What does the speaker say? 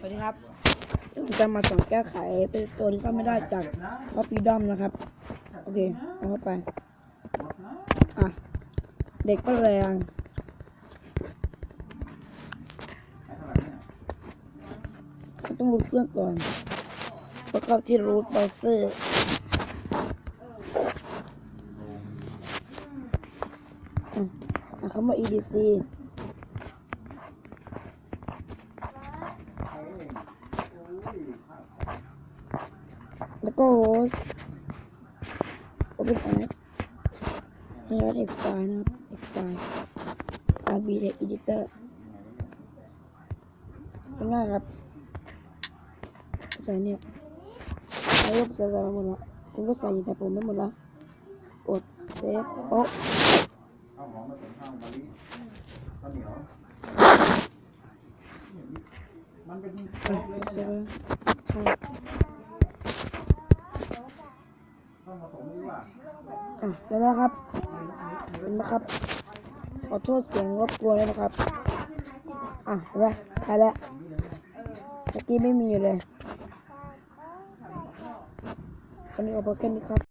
สวัสดีครับผมจะมาสอนแก้ไขเป็นตัวที่เข้าไม่ได้จากพอปีดอมนะครับ โอเคเอาเข้าไป อะ เด็กก็แรงต้องรูดเครื่องก่อนแล้วก็ที่รูทเบราว์เซอร์อะอะคำว่า edc แล้วก็ host open as นี่ก็ text file นะครับ text file rb text editor ง่ายๆครับใเนี่ยใส่รูปใส่ใส่มาหมดละคุณก็ใส่แต่ผมไม่หมดละเซฟโป๊ะข้าวหอมผสมข้าวมะลิข้าวเนียวมันเป็นอะเซฟค่ะข้าวผสมนี่ว่าอะแล้วนะครับเห็นไหมครับ ขอโทษเสียงรบกวนเลยนะครับ อะเห็นไหมใช่แล้วเมื่อกี้ไม่มีอยู่เลยวันนี้เอาโปรแกรมนี้ครับ